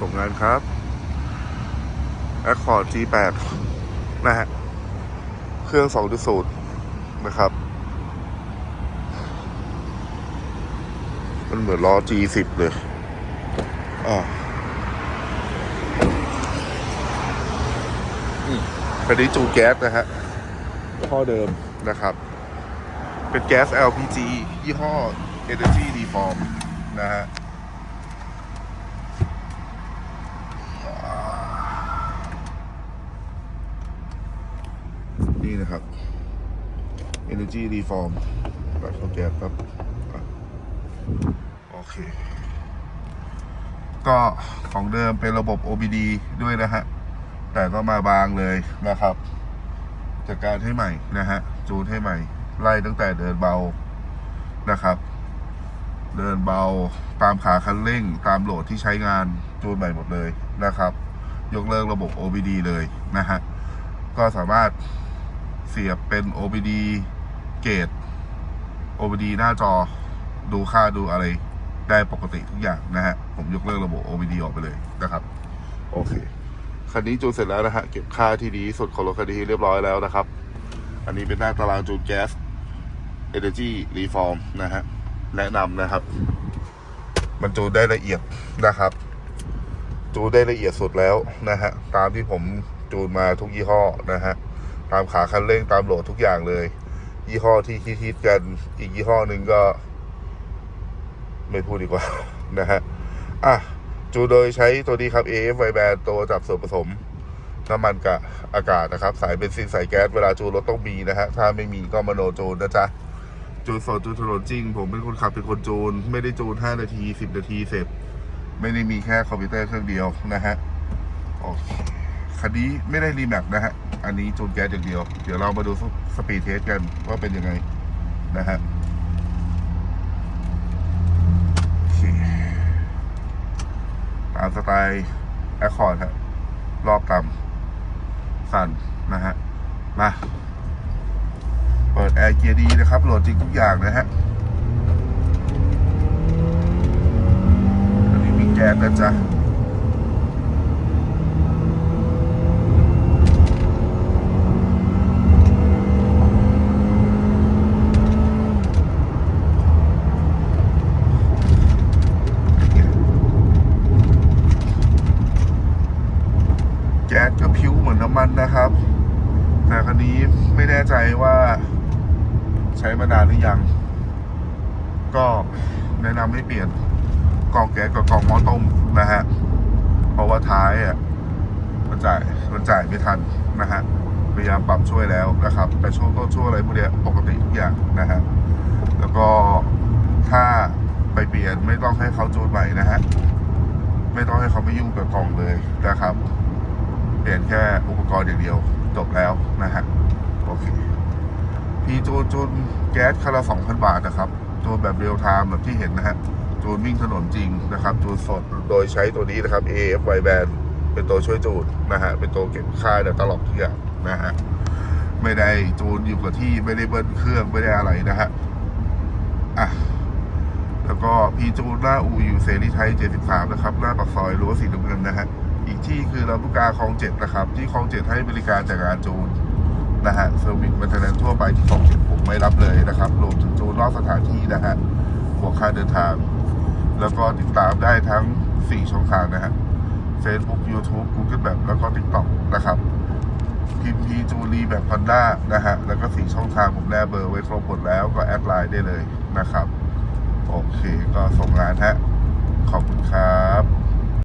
ส่งงานครับ Accord G8 นะฮะ เครื่อง 2.0 นะครับ มันเหมือนล้อ G10 เลยอ่าอืมคันนี้จูแก๊สนะฮะท่อเดิมนะครับ เป็นแก๊ส LPG ยี่ห้อ Energy Reform นะฮะ นี่นะครับ Energy Reform ตัดเข้าแก๊สครับโอเค ก็ของเดิมเป็นระบบ OBD ด้วยนะฮะ แต่ก็มาบางเลยนะครับจากการให้ใหม่นะฮะ จูนให้ใหม่ ไล่ตั้งแต่เดินเบานะครับ เดินเบาตามขาคันเร่ง ตามโหลดที่ใช้งานจูนใหม่หมดเลยนะครับ ยกเลิกระบบ OBD เลยนะฮะ ก็สามารถ เสียบเป็น OBD เกต OBD หน้าจอดูค่าดูอะไรได้ปกติทุกอย่างนะฮะ ผมยกเลิกระบบ OBD ออกไปเลยนะครับ โอเค คันนี้จูนเสร็จแล้วนะฮะ เก็บค่าที่ดีที่สุดของรถคันนี้เรียบร้อยแล้วนะครับ อันนี้เป็นหน้าตารางจูนแก๊ส Energy Reform นะฮะ แนะนำนะครับ มันจูนได้ละเอียดนะครับ จูนได้ละเอียดสุดแล้วนะฮะ ตามที่ผมจูนมาทุกยี่ห้อนะฮะ ตามขาคันเร่งตามโหลดทุกอย่างเลย ยี่ห้อที่คิดๆกันอีกยี่ห้อหนึ่งก็ ไม่พูดดีกว่านะฮะอะจูโดยใช้ตัวนี้ครับ AF v i b a n ตัวจับส่วนผสมน้ำมันกับอากาศนะครับ สายเบนซินสายแก๊สเวลาจูรถต้องมีนะฮะ ถ้าไม่มีก็มโนจูนนะจ๊ะ จูนสดจูนถนนจริง ผมเป็นคนขับเป็นคนจูน ไม่ได้จูน 5 นาที 10 นาทีเสร็จ ไม่ได้มีแค่คอมพิวเตอร์เครื่องเดียวนะฮะโอเค คันนี้ไม่ได้รีแมปนะฮะ อันนี้จูนแก๊สอย่างเดียว เดี๋ยวเรามาดูสปีดเทสกันว่าเป็นยังไงนะฮะตามสไตล์แอคคอร์ดฮะ รอบต่ำสั่นนะฮะ มา เปิดแอร์เกียร์ดีนะครับ โหลดจริงทุกอย่างนะฮะอันนี้มีแก๊สนะจ๊ะ แก๊สก็ผิวเหมือนน้ำมันนะครับ แต่คันนี้ไม่แน่ใจว่าใช้มานานหรือยัง ก็แนะนำให้เปลี่ยนกล่องแก๊สกับกล่องหม้อต้มนะฮะ เพราะว่าท้ายอะมันจ่ายมันจ่ายไม่ทันนะฮะ พยายามปรับช่วยแล้วนะครับ แต่ช่วงต้นช่วงอะไรพวกเนี้ยปกติทุกอย่างนะฮะ แล้วก็ถ้าไปเปลี่ยนไม่ต้องให้เขาจูนใหม่นะฮะ ไม่ต้องให้เขาไม่ยุ่งกับกล่องเลยนะครับ ปลี่ยนแค่อุปกรณ์อย่างเดียวจบแล้วนะฮะโอเคพีจูนจูนแก๊สคันละ2,000บาทนะครับจูนแบบเรียลไทม์แบบที่เห็นนะฮะจูนวิ่งถนนจริงนะครับจูนสดโดยใช้ตัวนี้นะครับ AF w i Band เป็นตัวช่วยจูนนะฮะเป็นตัวเก็บค่าเนี่ตลอดทุกอย่างนะฮะไม่ได้จูนอยู่กับที่ไม่ได้เบิ้ลเครื่องไม่ได้อะไรนะฮะอะแล้วก็พีจูนหน้าอูอยู่เสรีไทย 73 นะครับ หน้าปากซอยรั้วสีน้ำเงินนะฮะ อีกที่คือลำลูกกาคลองเจ็ดนะครับ ที่คลองเจ็ดให้บริการจากการจูนนะฮะเซอร์วิสมันเทนทั่วไปที่คลองเจ็ดผมไม่รับเลยนะครับรวมถึงจูนนอกสถานที่นะฮะบวกค่าเดินทาง แล้วก็ติดตามได้ทั้ง 4 ช่องทางนะฮะ Facebook YouTube Google Map แล้วก็ TikTok นะครับพิมพีจูรีแบบพันด้านะฮะ แล้วก็4ช่องทางผมแนบเบอร์ไว้ครบหมดแล้วก็แอดไลน์ได้เลยนะครับ โอเคก็ส่งงานฮะ ขอบคุณครับ